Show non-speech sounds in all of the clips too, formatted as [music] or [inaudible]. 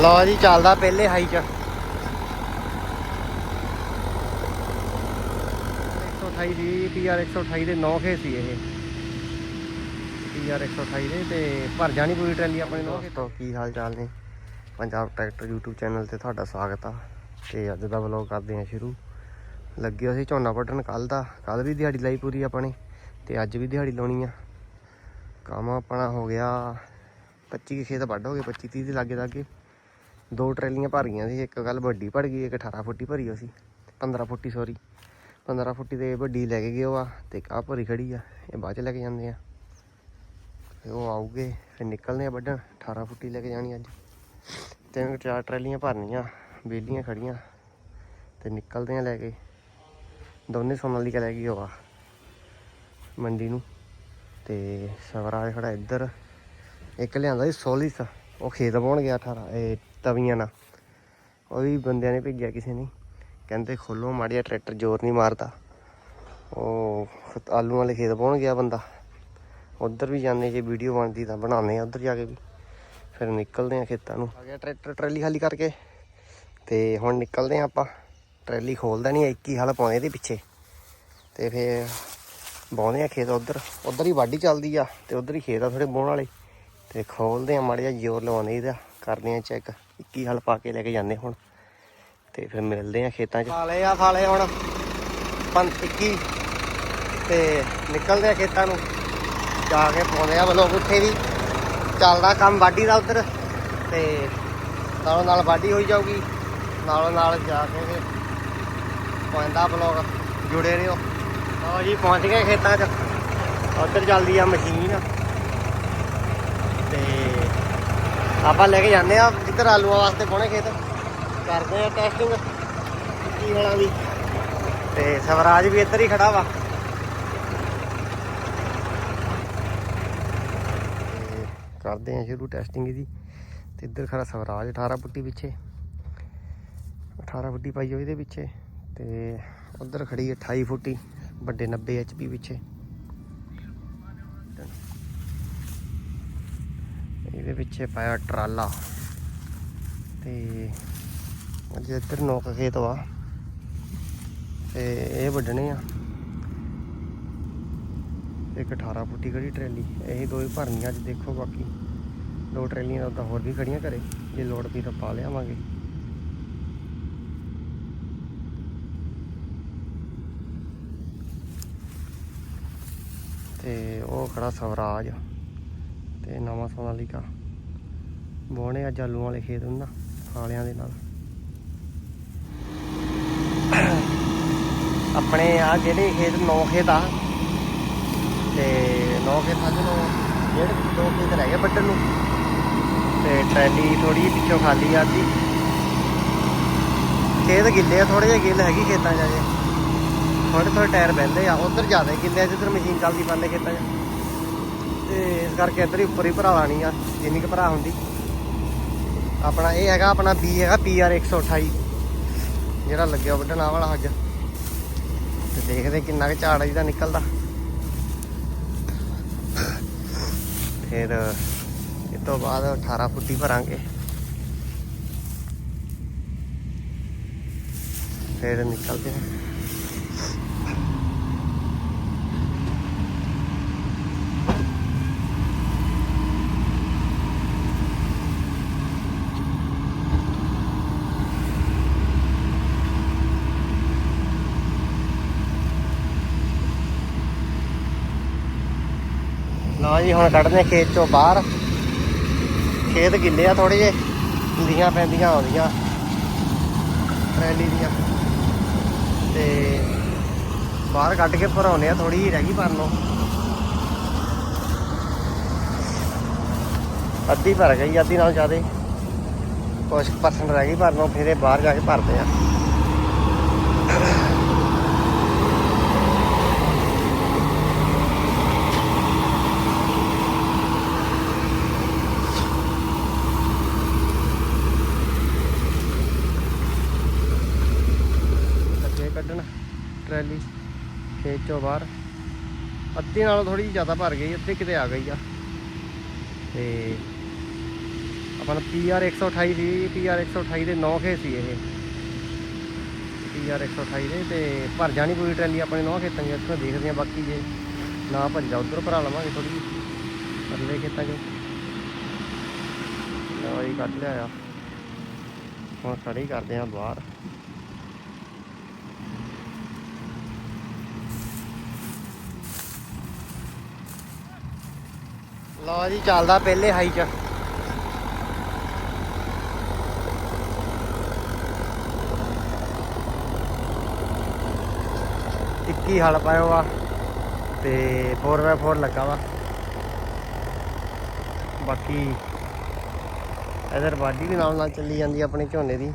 ਲਓ ਜੀ, ਚੱਲਦਾ ਪਹਿਲੇ ਹਾਈ ਚ। 128 ਦੀ ਪੀਆਰ 128 ਦੇ 9 ਖੇ ਸੀ ਇਹ। ਪੀਆਰ 128 ਦੇ ਤੇ ਭਰ ਜਾਣੀ ਪੂਰੀ ਟਰੈਲੀ ਆਪਣੇ ਨੂੰ ਦੋਸਤੋ, ਕੀ ਹਾਲ ਚਾਲ ਨੇ? ਪੰਜਾਬ ਟਰੈਕਟਰ YouTube ਚੈਨਲ ਤੇ ਤੁਹਾਡਾ ਸਵਾਗਤ ਆ। ਤੇ ਅੱਜ ਦਾ ਵਲੌਗ ਕਰਦੇ ਹਾਂ ਸ਼ੁਰੂ। ਲੱਗੇ ਸੀ ਝੋਨਾ ਵੱਢਣ ਕੱਲ ਦਾ। ਕੱਲ ਵੀ ਦਿਹਾੜੀ ਲਾਈ ਪੂਰੀ ਆਪਣੇ ਤੇ ਅੱਜ ਵੀ ਦਿਹਾੜੀ ਲਾਉਣੀ ਆ। ਕੰਮ ਆਪਣਾ ਹੋ ਗਿਆ। 25 ਕੁ ਖੇਤ ਵੱਢ ਹੋ ਗਏ 25 30 ਦੇ ਲਾਗੇ ਲਾਗੇ ਦੋ ਟਰੈਲੀਆਂ ਭਰ ਗਈਆਂ ਸੀ, ਇੱਕ ਗੱਲ ਵੱਡੀ ਭਰ ਗਈ, ਇੱਕ 18 ਫੁੱਟੀ ਭਰੀ ਹੋ ਸੀ 15 ਫੁੱਟੀ ਸੌਰੀ 15 ਫੁੱਟੀ ਤੇ ਵੱਡੀ ਲੈ ਕੇ ਗਏ ਉਹ ਆ, ਤੇ ਇੱਕ ਆਹ ਭਰੀ ਖੜੀ ਆ, ਇਹ ਬਾਅਦ ਚ ਲੈ ਕੇ ਜਾਂਦੇ ਆ। ਤੇ ਉਹ ਆਉਗੇ ਫਿਰ ਨਿਕਲਦੇ ਆ ਵੱਢਣ 18 ਫੁੱਟੀ ਲੈ ਕੇ ਜਾਣੀ ਅੱਜ। ਤਿੰਨ ਚਾਰ ਟਰੈਲੀਆਂ ਭਰਨੀਆਂ, ਬੇਲੀਆਂ ਖੜੀਆਂ, ਤੇ ਨਿਕਲਦੇ ਆ ਲੈ ਕੇ। ਦੋਨੇ ਸੋਨਾਲੀਕਾ ਲੈ ਗਈ ਉਹ ਆ, ਮੰਡੀ ਨੂੰ। ਤੇ ਸਵਰਾਜ ਖੜਾ ਇੱਧਰ, ਇੱਕ ਲਿਆਂਦਾ ਸੀ ਸੋਲਿਸ ਉਹ ਖੇਤ ਪਾਉਣ ਗਿਆ 18 ਇਹ ਤਵੀਆਂ ਨਾਲ ਉਹ ਵੀ ਬੰਦਿਆਂ ਨੇ ਭੇਜਿਆ ਕਿਸੇ ਨੇ। ਕਹਿੰਦੇ ਖੋਲੋ, ਮਾੜਿਆ ਟਰੈਕਟਰ, ਜ਼ੋਰ ਨਹੀਂ ਮਾਰਦਾ। ਉਹ ਆਲੂ ਵਾਲੇ ਖੇਤ ਪਾਉਣ ਗਿਆ ਬੰਦਾ। ਉਧਰ ਵੀ ਜਾਂਦੇ, ਜੇ ਵੀਡੀਓ ਬਣਦੀ ਤਾਂ ਬਣਾਉਂਦੇ ਆ ਉਧਰ ਜਾ ਕੇ ਵੀ। ਫਿਰ ਨਿਕਲਦੇ ਆ ਖੇਤਾਂ ਨੂੰ। ਆ ਗਿਆ ਟਰੈਕਟਰ ਟਰੈਲੀ ਖਾਲੀ ਕਰਕੇ। ਤੇ ਹੁਣ ਨਿਕਲਦੇ ਆ ਆਪਾਂ। ਟਰੈਲੀ ਖੋਲਦਾ ਨਹੀਂ ਇੱਕ ਹੀ ਹਲ ਪਾਉਂਦੇ ਇਹਦੇ ਪਿੱਛੇ। ਤੇ ਫਿਰ ਬਾਉਂਦੇ ਆ ਖੇਤ ਉਧਰ। ਉਧਰ ਹੀ ਵਾਢੀ ਚੱਲਦੀ ਆ ਤੇ ਉਧਰ ਹੀ ਖੇਤ ਆ ਥੋੜੇ ਬੋਣ ਵਾਲੇ। ਤੇ ਖੋਲਦੇ ਆ ਮਾੜਾ ਜਿਹਾ ਜ਼ੋਰ ਲਵਾਉਂਦੇ ਇਹਦਾ। ਕਰਦੇ ਆ ਚੈੱਕ। 21 ਹਲ ਪਾ ਕੇ ਲੈ ਕੇ ਜਾਂਦੇ ਹੁਣ। ਤੇ ਫਿਰ ਮਿਲਦੇ ਆ ਖੇਤਾਂ 'ਚ। ਫਾਲੇ ਆ, ਫਾਲੇ ਹੁਣ। ਪੰਜ 21 ਤੇ ਨਿਕਲਦੇ ਆ ਖੇਤਾਂ ਨੂੰ। ਜਾ ਕੇ ਪਾਉਂਦੇ ਆ ਬਲੋਕ ਉੱਥੇ ਵੀ। ਚੱਲਦਾ ਕੰਮ ਵਾਢੀ ਦਾ ਉਧਰ। ਤੇ ਨਾਲੋਂ ਨਾਲ ਵਾਢੀ ਹੋਈ ਜਾਊਗੀ। ਨਾਲੋਂ ਨਾਲ ਜਾ ਕੇ ਤੇ ਪਾਉਂਦਾ ਬਲੋਕ। ਜੁੜੇ ਰਹੋ। ਲਓ ਜੀ, ਪਹੁੰਚ ਗਏ ਖੇਤਾਂ 'ਚ। ਉਧਰ ਚੱਲਦੀ ਆ ਮਸ਼ੀਨ ਤੇ ਆਪਾਂ ਲੈ ਕੇ ਜਾਂਦੇ ਆ ਜਿੱਧਰ ਆਲੂਆਂ ਵਾਸਤੇ ਪਾਉਣੇ ਖੇਤ। ਕਰਦੇ ਆ ਟੈਸਟਿੰਗ ਕੀ ਵਾਲਾ ਵੀ। ਤੇ ਸਵਰਾਜ ਵੀ ਇੱਧਰ ਹੀ ਖੜਾ ਵਾ। ਕਰਦੇ ਆ ਸ਼ੁਰੂ ਟੈਸਟਿੰਗ ਇਹਦੀ। ਤੇ ਇੱਧਰ ਖੜਾ ਸਵਰਾਜ 18 ਫੁੱਟੀ ਪਿੱਛੇ। 18 ਫੁੱਟੀ ਪਾਈ ਹੋਈ ਇਹਦੇ ਪਿੱਛੇ। ਤੇ ਉਧਰ ਖੜੀ 28 ਫੁੱਟੀ, ਵੱਡੇ 90 ਐਚਪੀ ਪਿੱਛੇ। ਇਹਦੇ ਪਿੱਛੇ ਪਾਇਆ ਟਰਾਲਾ। ਤੇ ਅੱਜ ਇੱਧਰ ਨੌਕ ਖੇਤ ਵਾ। ਤੇ ਇਹ ਵੱਢਣੇ ਆ। ਇੱਕ 18 ਫੁੱਟੀ ਖੜੀ ਟਰੈਲੀ। ਇਹ ਦੋ ਹੀ ਭਰਨੀਆਂ ਅੱਜ ਦੇਖੋ ਬਾਕੀ। ਦੋ ਟਰੈਲੀਆਂ ਤਾਂ ਹੋਰ ਵੀ ਖੜੀਆਂ ਘਰੇ। ਜੇ ਲੋੜ ਪਈ ਤਾਂ ਪਾ ਲਿਆਵਾਂਗੇ। ਤੇ ਉਹ ਖੜਾ ਸਵਰਾਜ। ਤੇ ਨਵਾਂ ਸੋਨਾਲੀਕਾ ਬੋਣੇ ਅੱਜ ਆਲੂ ਵਾਲੇ ਖੇਤ ਨੂੰ ਨਾ ਫਾਲਿਆਂ ਦੇ ਨਾਲ। ਆਪਣੇ ਆ ਜਿਹੜੇ ਖੇਤ, ਨੌ ਖੇਤ ਆ, ਤੇ ਨੌ ਖੇਤ ਆ ਨੂੰ ਜਿਹੜੇ ਦੋ ਖੇਤ ਰਹਿ ਗਏ ਵੱਢਣ ਨੂੰ। ਤੇ ਟਰੈਲੀ ਥੋੜੀ ਪਿੱਛੋਂ ਖਾਲੀ ਆ ਦੀ ਖੇਤ ਗਿੱਲੇ ਆ ਥੋੜੇ ਜਿਹੇ ਗਿੱਲ ਹੈਗੀ ਖੇਤਾਂ 'ਚ ਅਜੇ। ਥੋੜੇ ਥੋੜੇ ਟਾਇਰ ਬਹਿੰਦੇ ਆ, ਉਧਰ ਜ਼ਿਆਦਾ ਗਿੱਲੇ ਜਿੱਧਰ ਮਸ਼ੀਨ ਚੱਲਦੀ ਬੰਦੇ ਖੇਤਾਂ 'ਚ। ਤੇ ਇਸ ਕਰਕੇ ਇੱਧਰ ਹੀ ਉੱਪਰ ਹੀ ਭਰਾ ਲਾਣੀ ਆ, ਜਿੰਨੀ ਕੁ ਭਰਾ ਹੁੰਦੀ। ਆਪਣਾ ਇਹ ਹੈਗਾ, ਆਪਣਾ ਬੀ ਹੈਗਾ ਪੀਆਰ 128 ਜਿਹੜਾ ਲੱਗਿਆ ਵੱਢਣ ਆ ਵਾਲਾ ਅੱਜ। ਤੇ ਦੇਖਦੇ ਕਿੰਨਾ ਕੁ ਝਾੜ ਇਹਦਾ ਨਿਕਲਦਾ। ਫਿਰ ਇਹ ਤੋਂ ਬਾਅਦ 18 ਫੁੱਟੀ ਭਰਾਂਗੇ। ਫਿਰ ਨਿਕਲਦੇ ਹਾਂ ਲਓ ਜੀ ਹੁਣ ਕੱਢਦੇ ਹਾਂ ਖੇਤ ਚੋਂ ਬਾਹਰ। ਖੇਤ ਗਿੱਲੇ ਆ ਥੋੜੇ ਜੇ ਲੀਆਂ ਪੈਂਦੀਆਂ, ਆਉਂਦੀਆਂ। ਰੈਲੀ ਦੀਆਂ। ਤੇ ਬਾਹਰ ਕੱਢ ਕੇ ਭਰਾਉਨੇ ਆ ਥੋੜੀ ਜਿਹੀ ਰਹਿ ਗਈ ਭਰਨ ਨੂੰ ਅੱਧੀ ਭਰ ਗਈ, ਅੱਧੀ ਨਾਲ ਜ਼ਿਆਦੇ। ਕੁਛ ਪਰਸੈਂਟ ਰਹਿ ਗਈ ਭਰਨ ਨੂੰ ਫਿਰ ਇਹ ਬਾਹਰ ਜਾ ਕੇ ਭਰਦੇ ਆ ਲੱਗੇ ਕੱਢਣ, ਟਰੈਲੀ, ਖੇਤ ਚੋਂ ਬਾਹਰ। ਅੱਧੀ ਨਾਲੋਂ ਥੋੜੀ ਜ਼ਿਆਦਾ ਭਰ ਗਈ, ਅੱਧੇ ਕਿਤੇ ਆ ਗਈ ਆ। ਤੇ ਆਪਾਂ ਹੁਣ 128 ਸੀ PR 128 ਦੇ 9 ਖੇ ਸੀ ਇਹ। PR 128 ਦੇ ਤੇ ਭਰ ਜਾਣੀ ਪੂਰੀ ਟਰੈਲੀ ਆਪਣੇ 9 ਖੇਤਾਂ ਦੀ ਇੱਥੋਂ ਦੇਖਦੇ ਆ ਬਾਕੀ ਜੇ ਨਾ ਭੱਜਾ ਉਧਰ ਭਰਾ ਲਵਾਂਗੇ ਥੋੜੀ ਜਿਹੀ ਪਰਲੇ ਖੇਤਾਂ 'ਚੋਂ। ਦਵਾਈ ਕੱਢ ਲਿਆ ਹੁਣ ਖੜੀ ਕਰਦੇ ਆ ਬਾਹਰ। ਲਓ ਜੀ, ਚੱਲਦਾ ਪਹਿਲੇ ਹਾਈ ਚ। ਇੱਕੀ ਹਲ ਪਾਇਓ ਵਾ ਤੇ 4x4 ਲੱਗਾ ਵਾ। ਬਾਕੀ ਇਧਰ ਬਾਡੀ ਵੀ ਨਾਲ ਨਾਲ ਚੱਲੀ ਜਾਂਦੀ ਆਪਣੇ ਝੋਨੇ ਦੀ।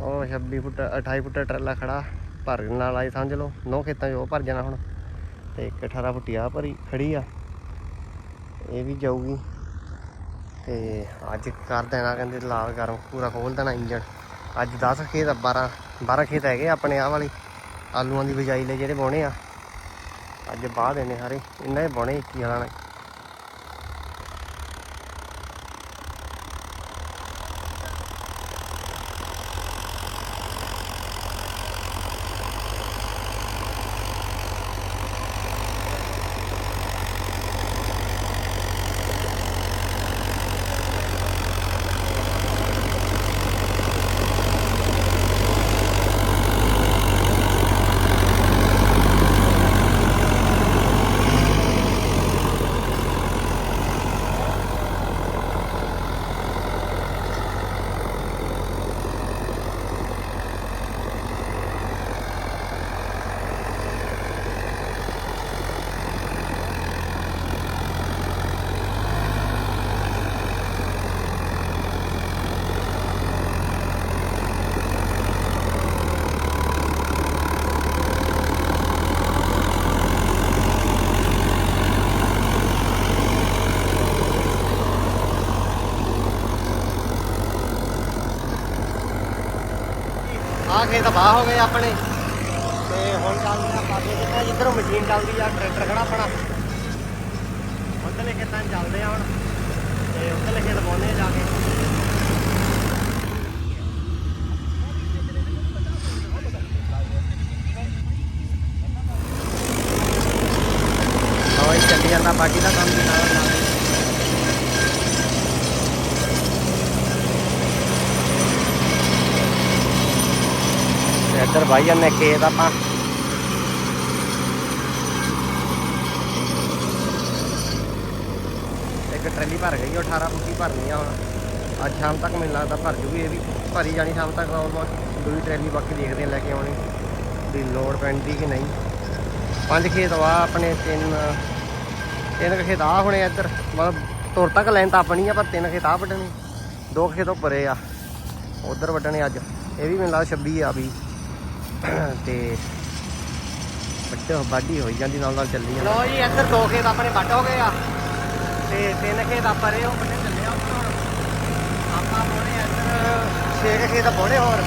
ਉਹ 26 ਫੁੱਟ 28 ਫੁੱਟ ਟਰਾਲਾ ਖੜਾ ਭਰਨ ਨਾਲ ਆਈ ਸਮਝ ਲਓ। ਨੌ ਖੇਤਾਂ 'ਚ ਉਹ ਭਰ ਜਾਣਾ ਹੁਣ। ਤੇ ਇੱਕ 18 ਫੁੱਟੀ ਆ ਭਰੀ ਖੜੀ ਆ। ਇਹ ਵੀ ਜਾਊਗੀ। ਤੇ ਅੱਜ ਕਰ ਦੇਣਾ ਕਹਿੰਦੇ ਲਾਲ ਗਰਮ ਪੂਰਾ ਖੋਲ ਦੇਣਾ ਇੰਜਣ। ਅੱਜ 10 ਖੇਤ ਆ, 12 12 ਖੇਤ ਹੈਗੇ ਆਪਣੇ ਆਹ ਵਾਲੀ। ਆਲੂਆਂ ਦੀ ਬਿਜਾਈ ਲਈ ਜਿਹੜੇ ਬੋਣੇ ਆ। ਅੱਜ ਬਾਅਦ ਇਹਨੇ ਸਾਰੇ ਇਹਨਾਂ ਦੇ ਬੋਣੇ 21 ਵਾਲਾ ਨੇ। ਆ ਖੇਤ ਹੋ ਗਏ ਆਪਣੇ। ਤੇ ਹੁਣ ਚੱਲਦੇ ਆ ਪਾਸੇ ਜਿੱਥੇ ਜਿੱਧਰੋਂ ਮਸ਼ੀਨ ਚੱਲਦੀ ਆ, ਟਰੈਕਟਰ ਖੜਾ ਆਪਣਾ। ਉੱਧਰਲੇ ਖੇਤਾਂ ਚੱਲਦੇ ਆ ਹੁਣ। ਤੇ ਉੱਧਰਲੇ ਖੇਤ ਪਾਉਂਦੇ ਆ ਜਾ ਕੇ। ਹਾਂ ਚੱਲੀ ਜਾਂਦਾ ਬਾਕੀ ਦਾ ਕੰਮ ਵੀ ਨਾਲ ਨਾਲ ਤੇ ਜਾਂਦੇ ਖੇਤ ਆਪਾਂ। ਇੱਕ ਟਰੈਲੀ ਭਰ ਗਈ, ਉਹ 18 ਫੁੱਟੀ ਭਰਨੀ ਆ ਹੁਣ। ਅੱਜ ਸ਼ਾਮ ਤੱਕ ਮੈਨੂੰ ਲੱਗਦਾ ਭਰ ਜੂਗੀ ਇਹ ਵੀ। ਭਰੀ ਜਾਣੀ ਸ਼ਾਮ ਤੱਕ ਆਲਮੋਸਟ ਦੂਜੀ ਟਰੈਲੀ ਬਾਕੀ ਦੇਖਦੇ ਲੈ ਕੇ ਆਉਣੀ। ਦੀ ਲੋਡ ਪੈਂਦੀ ਕਿ ਨਹੀਂ। ਪੰਜ ਖੇਤ ਵਾ ਆਪਣੇ, ਤਿੰਨ ਤਿੰਨ ਕੁ ਖੇਤ ਆ ਹੋਣੇ ਇੱਧਰ। ਮਤਲਬ ਤੁਰ ਤੱਕ ਲੈਣ ਤਾਂ ਆਪਣੀ ਆ, ਪਰ ਤਿੰਨ ਖੇਤ ਆ ਵੱਢਣੇ। ਦੋ ਕੁ ਖੇਤ ਉਹ ਪਰੇ ਆ। ਉਧਰ ਵੱਢਣੇ ਅੱਜ। ਇਹ ਵੀ ਮੈਨੂੰ ਲੱਗਦਾ 26 ਆ ਵੀ [coughs] ਤੇ ਵੱਡੇ ਬਾਡੀ ਹੋਈ ਜਾਂਦੀ, ਨਾਲ ਨਾਲ ਚੱਲੀ ਜਾਂਦੀ। ਲੋ ਜੀ, ਇੱਧਰ ਦੋ ਖੇਤ ਆਪਣੇ ਵੱਢ ਹੋ ਗਏ ਆ। ਤੇ ਤਿੰਨ ਖੇਤ ਆਪਾਂ ਰਹੇ, ਉਹ ਵੱਡੇ ਚੱਲੇ ਆ ਆਪਾਂ ਬੋਣੇ ਇੱਧਰ, ਛੇ ਕੁ ਖੇਤ ਬੋਣੇ ਹੋਰ।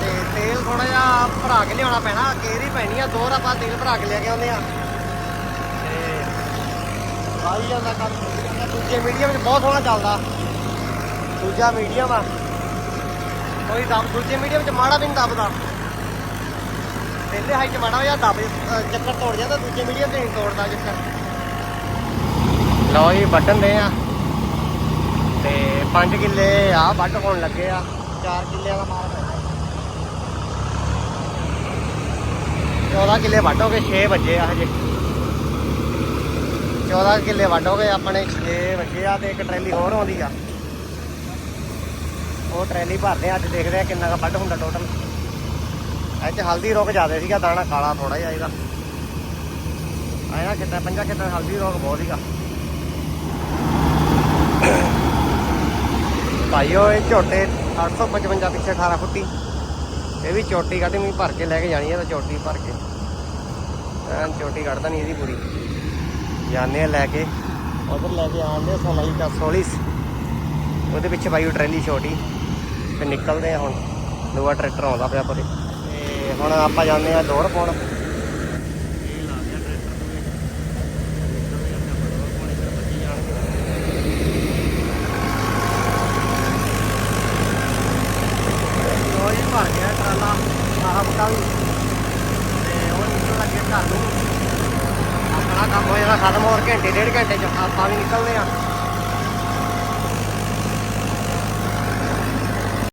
ਤੇ ਤੇਲ ਥੋੜਾ ਜਿਹਾ ਭਰਾ ਕੇ ਲਿਆਉਣਾ ਪੈਣਾ, ਕੇਰੀ ਪੈਣੀ ਆ ਦੋਰ ਆਪਾਂ ਤੇਲ ਭਰਾ ਕੇ ਲੈ ਕੇ ਆਉਂਦੇ ਆ। ਤੇ ਆਈ ਜਾਂਦਾ ਕੰਮ ਦੂਜੇ ਮੀਡੀਅਮ 'ਚ ਬਹੁਤ ਸੋਹਣਾ ਚੱਲਦਾ। ਦੂਜਾ ਮੀਡੀਅਮ ਆ ਕੋਈ ਦਮ, ਦੂਜੇ ਮੀਡੀਅਮ 'ਚ ਮਾੜਾ ਵੀ ਨਹੀਂ ਦੱਬਦਾ। ਪਹਿਲੇ ਹਾਈ 'ਚ ਮਾੜਾ ਜਿਹਾ ਦੱਬ ਚੱਕਰ ਤੋੜ ਜਾਂਦਾ ਦੂਜੇ ਮੀਡੀਅਮ 'ਤੇ ਨਹੀਂ ਤੋੜਦਾ ਚੱਕਰ। ਲਓ ਜੀ, ਵੱਢਣ ਦੇ ਆ। ਤੇ 5 ਕਿੱਲੇ ਆ, ਵੱਢ ਹੋਣ ਲੱਗੇ ਆ। 4 ਕਿੱਲੇ ਦਾ ਮਾਲ ਪੈਣਾ 14 ਕਿੱਲੇ ਵੱਢੋਗੇ ਹੋ ਗਏ 6 ਵਜੇ ਆ ਹਜੇ। 14 ਕਿੱਲੇ ਵੱਢੋਗੇ ਆਪਣੇ 6 ਵਜੇ ਆ ਤੇ ਇੱਕ ਟਰੈਲੀ ਹੋਰ ਆਉਂਦੀ ਆ। ਉਹ ਟਰੈਲੀ ਭਰਦੇ ਅੱਜ ਦੇਖਦੇ ਆ ਕਿੰਨਾ ਕੁ ਵੱਢ ਹੁੰਦਾ ਟੋਟਲ ਇੱਥੇ ਹਲਦੀ ਰੋਗ ਜ਼ਿਆਦਾ ਸੀਗਾ, ਦਾਣਾ ਕਾਲਾ ਥੋੜਾ ਜਿਹਾ ਇਹਦਾ। ਆਇਆ ਕਿੰਨਾ ਪੰਜਾਂ ਕਿੰਨਾ ਹਲਦੀ ਰੋਗ ਬਹੁਤ ਸੀਗਾ। ਭਾਈਓ ਇਹ ਝੋਟੇ 855 ਪਿੱਛੇ 18 ਫੁੱਟੀ। ਇਹ ਵੀ ਚੋਟੀ ਕੱਢ ਮੈਂ ਭਰ ਕੇ ਲੈ ਕੇ ਜਾਣੀ ਹੈ ਤਾਂ ਚੋਟੀ ਭਰ ਕੇ। ਐਨ ਚੋਟੀ ਕੱਢਦਾ ਨਹੀਂ ਇਹਦੀ ਪੂਰੀ। ਜਾਣੇ ਆ ਲੈ ਕੇ। ਉਧਰ ਲੈ ਕੇ ਆਉਂਦੇ ਸੋਨਾਲੀ ਦਾ ਸੋਲਿਸ ਉਹਦੇ ਪਿੱਛੇ ਭਾਈ, ਉਹ ਟਰੈਲੀ ਛੋਟੀ। ਤੇ ਨਿਕਲਦੇ ਆ ਹੁਣ। ਦੂਆ ਟਰੈਕਟਰ ਆਉਂਦਾ ਪਿਆ ਪਰੇ। ਤੇ ਹੁਣ ਆਪਾਂ ਜਾਂਦੇ ਆ ਲੋਰ ਪਾਉਣ। ਭਰ ਗਿਆ ਟਰਾਲਾ ਆਹ ਬਟਾ ਵੀ ਤੇ ਉਹ ਨਿਕਲ ਲੱਗੇ ਘਰ ਨੂੰ ਆਪਣਾ ਕੰਮ ਹੋ ਜਾਣਾ ਖਤਮ ਹੋਰ ਘੰਟੇ, ਡੇਢ ਘੰਟੇ ਚ ਆਪਾਂ ਵੀ ਨਿਕਲਦੇ ਆ